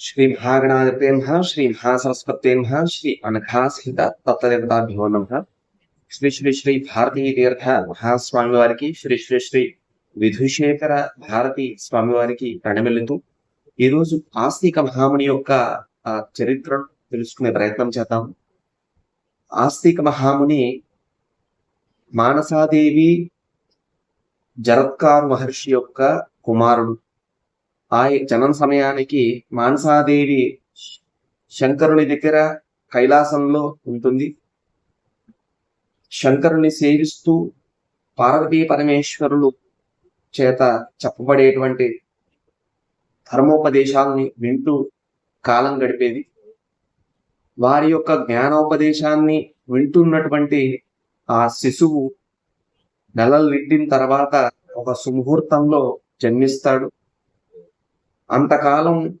శ్రీ మహాగణాధిపేన్హ శ్రీ మహాసరస్వతే శ్రీ అనఘాసహిత తత్వదేవతాభ్యో నమ శ్రీ శ్రీ శ్రీ భారతీయ తీర్థ మహాస్వామి వారికి శ్రీ శ్రీ శ్రీ విధుశేఖర భారతి స్వామి వారికి ప్రణమిల్లుతూ ఈరోజు ఆస్తిక మహాముని యొక్క చరిత్రను తెలుసుకునే ప్రయత్నం చేద్దాం. ఆస్తిక మహాముని మానసాదేవి జరత్కారు మహర్షి యొక్క కుమారుడు ఆ జనం సమయానికి మానసాదేవి శంకరుని దగ్గర కైలాసంలో ఉంటుంది. శంకరుని సేవిస్తూ పార్వతీ పరమేశ్వరులు చేత చెప్పబడేటువంటి ధర్మోపదేశాలని వింటూ కాలం గడిపేది. వారి యొక్క జ్ఞానోపదేశాన్ని వింటున్నటువంటి ఆ శిశువు నెలలు నిండిన తర్వాత ఒక సుముహూర్తంలో జన్మిస్తాడు. అంతకాలం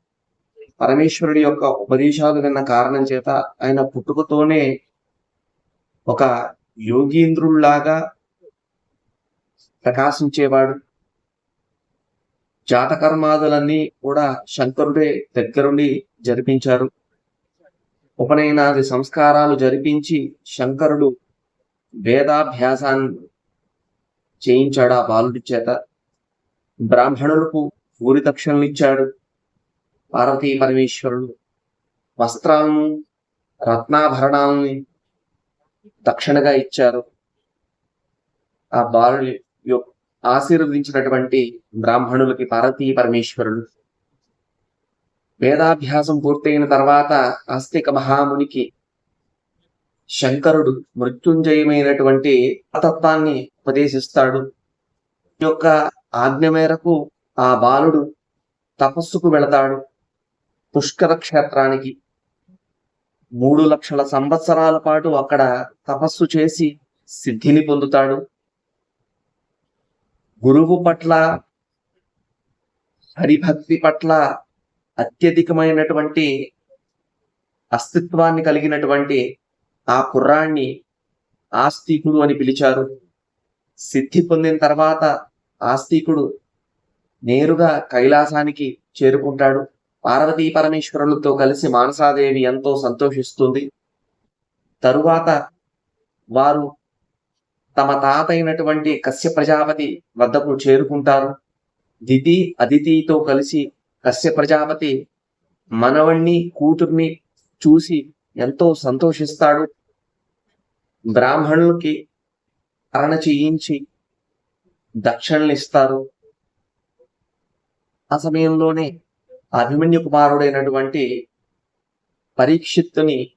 పరమేశ్వరుడి యొక్క ఉపదేశాలు విన్న కారణం చేత ఆయన పుట్టుకతోనే ఒక యోగీంద్రుల్లాగా ప్రకాశించేవాడు. జాతకర్మాదులన్నీ కూడా శంకరుడే దగ్గరుండి జరిపించారు. ఉపనయనాది సంస్కారాలు జరిపించి శంకరుడు వేదాభ్యాసాన్ని చేయించాడు ఆ బాలుడి చేత. బ్రాహ్మణులకు ఊరి ఇచ్చాడు. పార్వతీ పరమేశ్వరుడు వస్త్రాలను రత్నాభరణాలని దక్షిణగా ఇచ్చారు. ఆ బాలుని ఆశీర్వదించినటువంటి బ్రాహ్మణులకి పార్వతీ పరమేశ్వరుడు. వేదాభ్యాసం పూర్తయిన తర్వాత ఆస్తిక మహామునికి శంకరుడు మృత్యుంజయమైనటువంటి తత్వాన్ని ఉపదేశిస్తాడు. ఈ యొక్క ఆజ్ఞ మేరకు ఆ బాలుడు తపస్సుకు వెళతాడు. పుష్కర క్షేత్రానికి మూడు లక్షల సంవత్సరాల పాటు అక్కడ తపస్సు చేసి సిద్ధిని పొందుతాడు. గురువు పట్ల హరిభక్తి పట్ల అత్యధికమైనటువంటి అస్తిత్వాన్ని కలిగినటువంటి ఆ కుర్రాన్ని ఆస్తికుడు అని పిలిచారు. సిద్ధి పొందిన తర్వాత ఆస్తికుడు నేరుగా కైలాసానికి చేరుకుంటాడు. పార్వతీ పరమేశ్వరులతో కలిసి మానసాదేవి ఎంతో సంతోషిస్తుంది. తరువాత వారు తమ తాత అయినటువంటి కశ్య ప్రజాపతి వద్దకు చేరుకుంటారు. దితి అదితితో కలిసి కశ్య ప్రజాపతి మనవణ్ణి కూతుర్ని చూసి ఎంతో సంతోషిస్తాడు. బ్రాహ్మణులకి అరణ చేయించి దక్షిణలు ఇస్తారు ఆ సమయంలోనే అభిమన్యు కుమారుడైనటువంటి పరీక్షిత్తుని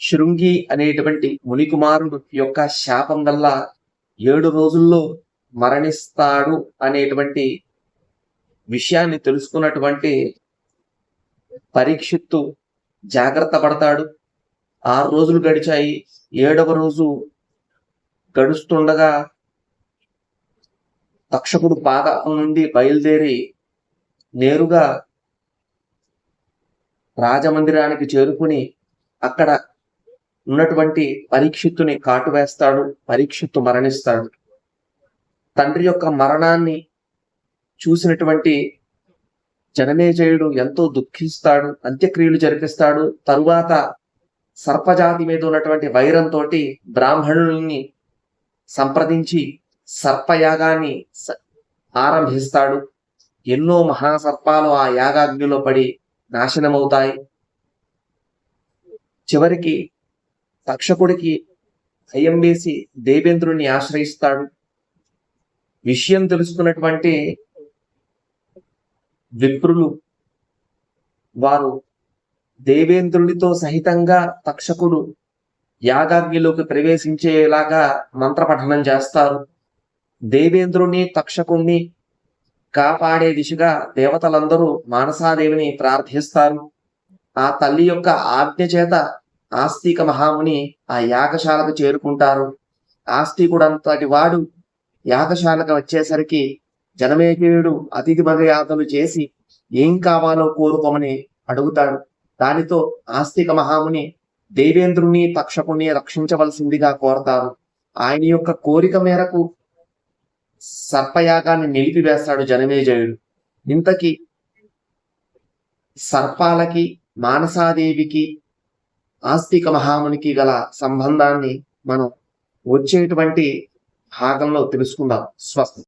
శృంగి అనేటువంటి ముని కుమారుడు యొక్క శాపం వల్ల ఏడు రోజుల్లో మరణిస్తాడు అనేటువంటి విషయాన్ని తెలుసుకున్నటువంటి పరీక్షిత్తు జాగ్రత్త పడతాడు. ఆరు రోజులు గడిచాయి. ఏడవ రోజు గడుస్తుండగా తక్షకుడు పాదం నుండి బయలుదేరి నేరుగా రాజమందిరానికి చేరుకుని అక్కడ ఉన్నటువంటి పరీక్షిత్తుని కాటు వేస్తాడు పరీక్షిత్తు మరణిస్తాడు. తండ్రి యొక్క మరణాన్ని చూసినటువంటి జనమేజయుడు ఎంతో దుఃఖిస్తాడు అంత్యక్రియలు జరిపిస్తాడు. తరువాత సర్పజాతి మీద ఉన్నటువంటి వైరంతో బ్రాహ్మణుల్ని సంప్రదించి సర్పయాగాన్ని స- ఆరంభిస్తాడు. ఎన్నో మహాసర్పాలు ఆ యాగాగ్నిలో పడి నాశనమవుతాయి. చివరికి తక్షకుడికి భయం వేసి దేవేంద్రుణ్ణి ఆశ్రయిస్తాడు. విషయం తెలుసుకున్నటువంటి విప్రులు వారు దేవేంద్రుడితో సహితంగా తక్షకుడు యాగాగ్నిలోకి ప్రవేశించేలాగా మంత్రపఠనం చేస్తారు. దేవేంద్రుని తక్షకుణ్ణి కాపాడే దిశగా దేవతలందరూ మానసాదేవిని ప్రార్థిస్తారు. ఆ తల్లి యొక్క ఆజ్ఞ చేత ఆస్తిక మహాముని ఆ యాగశాలకు చేరుకుంటారు. ఆస్తికుడంతటి వాడు యాగశాలకు వచ్చేసరికి జనమేజయుడు అతిథి మర్యాదలు చేసి ఏం కావాలో కోరుకోమని అడుగుతాడు. దానితో ఆస్తిక మహాముని దేవేంద్రుని తక్షకుని రక్షించవలసిందిగా కోరతారు. ఆయన యొక్క కోరిక మేరకు సర్పయాగాన్ని నిలిపివేస్తాడు జనమేజయుడు. ఇంతకీ సర్పాలకి మానసాదేవికి ఆస్తిక మహామునికి గల సంబంధాన్ని మనం వచ్చేటువంటి భాగంలో తెలుసుకుందాం. స్వస్తి.